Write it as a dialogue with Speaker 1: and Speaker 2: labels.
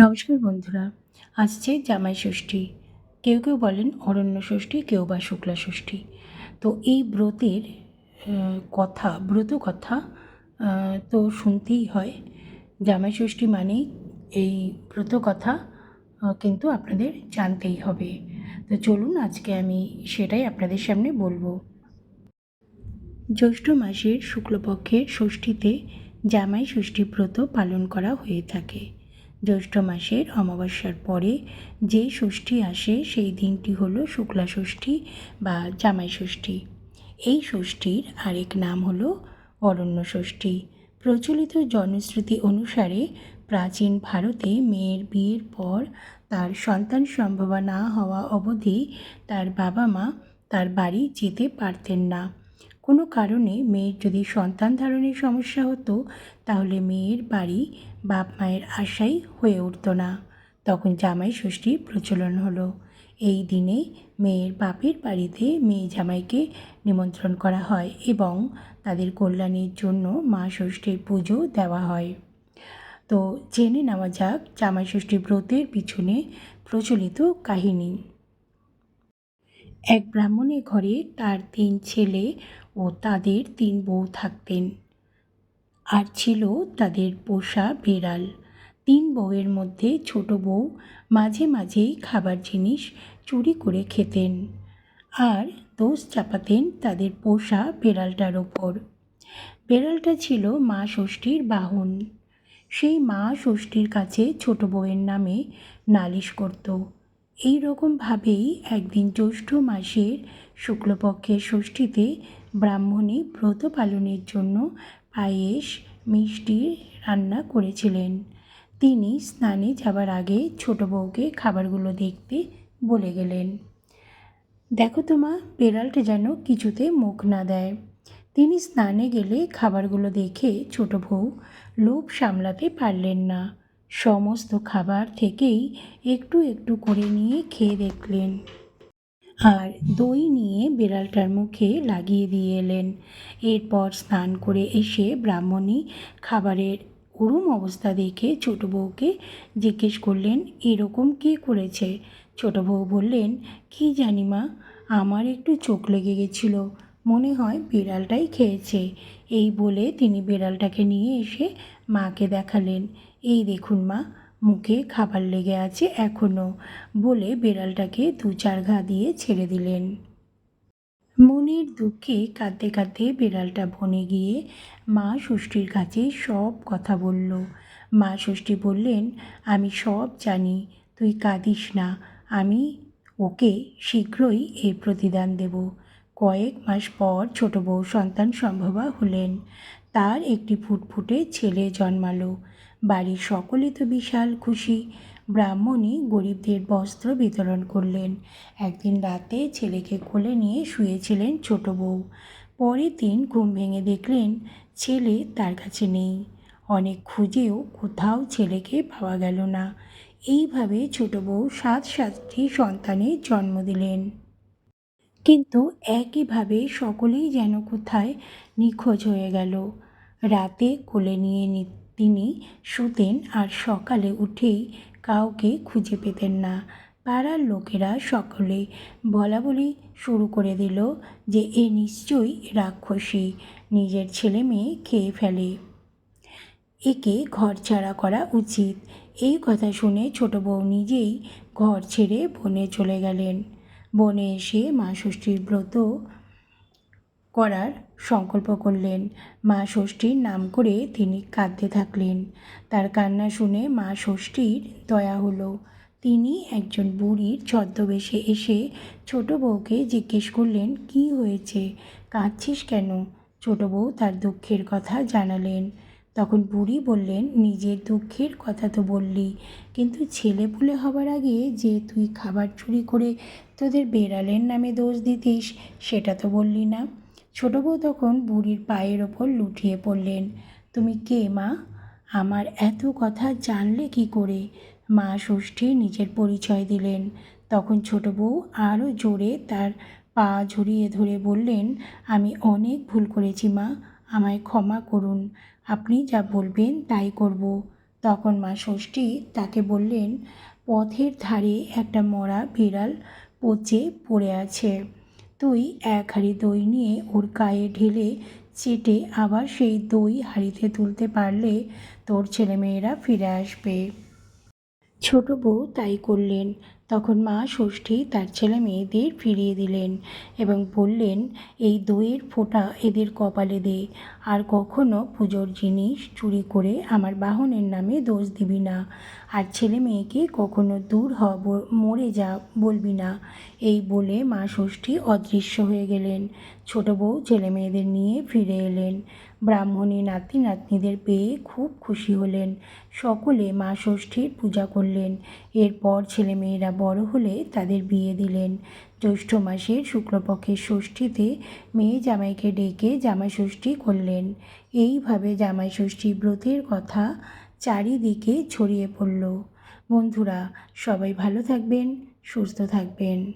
Speaker 1: নমস্কার বন্ধুরা, আসছে জামাই ষষ্ঠী। কেউ কেউ বলেন অরণ্য ষষ্ঠী, কেউ বা শুক্লা ষষ্ঠী। তো এই ব্রতের কথা, ব্রত কথা তো শুনতেই হয়। জামাই ষষ্ঠী মানেই এই ব্রত কথা কিন্তু আপনাদের জানতেই হবে। তো চলুন আজকে আমি সেটাই আপনাদের সামনে বলব। জ্যৈষ্ঠ মাসের শুক্লপক্ষের ষষ্ঠীতে জামাই ষষ্ঠী ব্রত পালন করা হয়ে থাকে। জ্যৈষ্ঠ মাসের অমাবস্যার পরে যে ষষ্ঠী আসে, সেই দিনটি হলো শুক্লা ষষ্ঠী বা জামাই ষষ্ঠী। এই ষষ্ঠীর আরেক নাম হলো অরণ্য ষষ্ঠী। প্রচলিত জনশ্রুতি অনুসারে প্রাচীন ভারতে মেয়ের বিয়ের পর তার সন্তান সম্ভবা না হওয়া অবধি তার বাবা মা তার বাড়ি যেতে পারতেন না। কোনো কারণে মেয়ের যদি সন্তান ধারণের সমস্যা হতো, তাহলে মেয়ের বাড়ি বাপ মায়ের আশাই হয়ে উঠত না। তখন জামাই ষষ্ঠীর প্রচলন হলো। এই দিনে মেয়ের বাপের বাড়িতে মেয়ে জামাইকে নিমন্ত্রণ করা হয় এবং তাদের কল্যাণের জন্য মা ষষ্ঠীর পুজো দেওয়া হয়। তো জেনে নেওয়া যাক জামাই ষষ্ঠী ব্রতের পিছনে প্রচলিত কাহিনী। এক ব্রাহ্মণের ঘরে তার তিন ছেলে ও তাদের তিন বউ থাকতেন। আর ছিল তাদের পোষা বিড়াল। তিন বউয়ের মধ্যে ছোট বউ মাঝে মাঝেই খাবার জিনিস চুরি করে খেতেন আর দোষ চাপাতেন তাদের পোষা বেড়ালটার ওপর। বেড়ালটা ছিল মা ষষ্ঠীর বাহন। সেই মা ষষ্ঠীর কাছে ছোট বউয়ের নামে নালিশ করত। এই রকমভাবেই একদিন জ্যৈষ্ঠ মাসের শুক্লপক্ষের ষষ্ঠীতে ব্রাহ্মণী ব্রত পালনের জন্য পায়েস, মিষ্টি রান্না করেছিলেন। তিনি স্নানে যাবার আগে ছোট বউকে খাবারগুলো দেখতে বলে গেলেন, দেখো তোমা বেড়ালটা যেন কিছুতে মুখ না দেয়। তিনি স্নানে গেলে খাবারগুলো দেখে ছোট বউ লোভ সামলাতে পারলেন না। সমস্ত খাবার থেকেই একটু একটু করে নিয়ে খেয়ে দেখলেন। আর দই নিয়ে বিড়ালটার মুখে লাগিয়ে দিয়ে এলেন। এরপর স্নান করে এসে ব্রাহ্মণী খাবারের করুম অবস্থা দেখে ছোট বউকে জিজ্ঞেস করলেন, এরকম কে করেছে? ছোট বউ বললেন, কি জানি মা, আমার একটু চোখ লেগে গেছিল। মনে হয় বিড়ালটাই খেয়েছে। এই বলে তিনি বিড়ালটাকে নিয়ে এসে মাকে দেখালেন। এই দেখুন মা, মুখে খাবার লেগে আছে এখনও বলে বিড়ালটাকে দু চার ঘা দিয়ে ছেড়ে দিলেন। মনের দুঃখে কাঁদতে কাঁদতে বিড়ালটা বনে গিয়ে মা ষষ্ঠীর কাছে সব কথা বলল। মা ষষ্ঠী বললেন, আমি সব জানি, তুই কাঁদিস না। আমি ওকে শীঘ্রই এর প্রতিদান দেব। কয়েক মাস পর ছোট বউ সন্তান সম্ভবা হলেন। তার একটি ফুটফুটে ছেলে জন্মালো। বাড়ির সকলে তো বিশাল খুশি। ব্রাহ্মণী গরিবদের বস্ত্র বিতরণ করলেন। একদিন রাতে ছেলেকে কোলে নিয়ে শুয়েছিলেন ছোট বউ। পরের দিন ঘুম ভেঙে দেখলেন ছেলে তার কাছে নেই। অনেক খুঁজেও কোথাও ছেলেকে পাওয়া গেল না। এইভাবে ছোট বউ সাত সাতটি সন্তানের জন্ম দিলেন। কিন্তু একইভাবে সকলেই যেন কোথায় নিখোঁজ হয়ে গেল। রাতে কোলে নিয়ে তিনি শুতেন আর সকালে উঠেই কাউকে খুঁজে পেতেন না। পাড়ার লোকেরা সকলে বলা বলি শুরু করে দিল যে এ নিশ্চয়ই রাক্ষসী, নিজের ছেলে মেয়ে খেয়ে ফেলে। একে ঘর ছাড়া করা উচিত। এই কথা শুনে ছোট বউ নিজেই ঘর ছেড়ে বনে চলে গেলেন। বনে এসে মা ষষ্ঠীর ব্রত করার সংকল্প করলেন। মা ষষ্ঠীর নাম করে তিনি কাঁদতে থাকলেন। তার কান্না শুনে মা ষষ্ঠীর দয়া হলো। তিনি একজন বুড়ির ছদ্মবেশে এসে ছোট বউকে জিজ্ঞেস করলেন, কি হয়েছে? কাঁদছিস কেন? ছোট বউ তার দুঃখের কথা জানালেন। তখন বুড়ি বললেন, নিজের দুঃখের কথা তো বললি, কিন্তু ছেলে পুলে হবার আগে যে তুই খাবার চুরি করে তোদের বেড়ালের নামে দোষ দিতিস, সেটা তো বললি না। ছোট বউ তখন বুড়ির পায়ের ওপর লুটিয়ে পড়লেন, তুমি কে মা? আমার এত কথা জানলে কি করে? মা ষষ্ঠী নিজের পরিচয় দিলেন। তখন ছোট বউ আরও জোরে তার পা ঝরিয়ে ধরে বললেন, আমি অনেক ভুল করেছি মা আমায় ক্ষমা করুন। আপনি যা বলবেন তাই করব। তখন মা ষষ্ঠী তাকে বললেন, পথের ধারে একটা মরা বিড়াল পচে পড়ে আছে। তুই এক হাঁড়ি দই নিয়ে ওর গায়ে ঢেলে চেটে আবার সেই দই হাঁড়িতে তুলতে পারলে তোর ছেলেমেয়েরা ফিরে আসবে। ছোট বউ তাই করলেন। তখন মা ষষ্ঠী তার ছেলে মেয়েদের ফিরিয়ে দিলেন এবং বললেন, এই দইয়ের ফোঁটা এদের কপালে দে। আর কখনো পুজোর জিনিস চুরি করে আমার বাহনের নামে দোষ দিবি না। আর ছেলে মেয়েকে কখনো দূর হ মরে যা বলবি না। এই বলে মা ষষ্ঠী অদৃশ্য হয়ে গেলেন। ছোট বউ ছেলে মেয়েদের নিয়ে ফিরে এলেন। ব্রাহ্মণী নাতি নাতনিদের পেয়ে খুব খুশি হলেন। সকলে মা ষষ্ঠীর পূজা করলেন। এরপর ছেলেমেয়েরা বড় হলে তাদের বিয়ে দিলেন। জ্যৈষ্ঠ মাসের শুক্লপক্ষের ষষ্ঠীতে মেয়ে জামাইকে ডেকে জামাই ষষ্ঠী করলেন। এইভাবে জামাই ষষ্ঠী ব্রতের কথা চারিদিকে ছড়িয়ে পড়ল। বন্ধুরা সবাই ভালো থাকবেন সুস্থ থাকবেন।